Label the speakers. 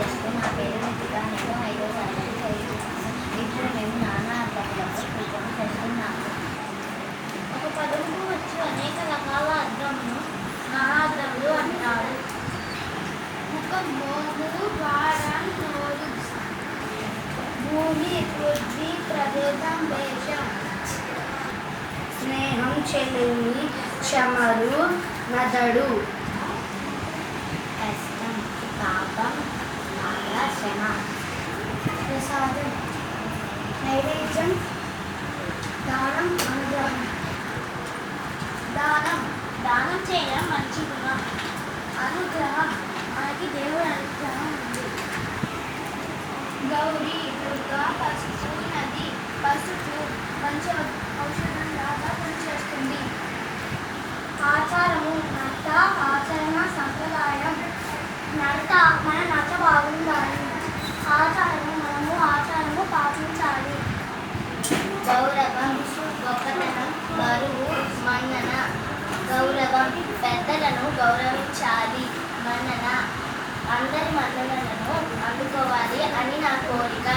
Speaker 1: విద్యార్థి నా పేరు నితిక నేను ఐదో తరగతి చదువుతున్నాను ఇప్పుడు మేము నానా అర్థములకు కూర్చొని చదువుతున్నాము
Speaker 2: ఒక పదముకు వచ్చి అనేక రకాల అర్థములు నానార్థములు అంటారు ముఖం మోములు వారం నోరు భూమి పృథ్వీ ప్రదేశం దేశం
Speaker 1: స్నేహం చెలిమి చమరు మెదడు కష్టం పాప
Speaker 2: ప్రసాదం. నైవేద్యం. దానం అనుగ్రహం. దానం. దానం చేయడం మంచి గుణం. అనుగ్రహం. మనకి దేవుడు అనుగ్రహం ఉంది. గౌరీ దుర్గా పసుపు నది పసుపు మంచి ఔషధం లాగా పనిచేస్తుంది. ఆచారము నడత ఆచరణ సంప్రదాయం నడత మన నడత బాగుండాలి పెద్దలను గౌరవించాలి.
Speaker 1: మన్నన అందరి మన్ననలను అందుకోవాలి అని నా కోరిక.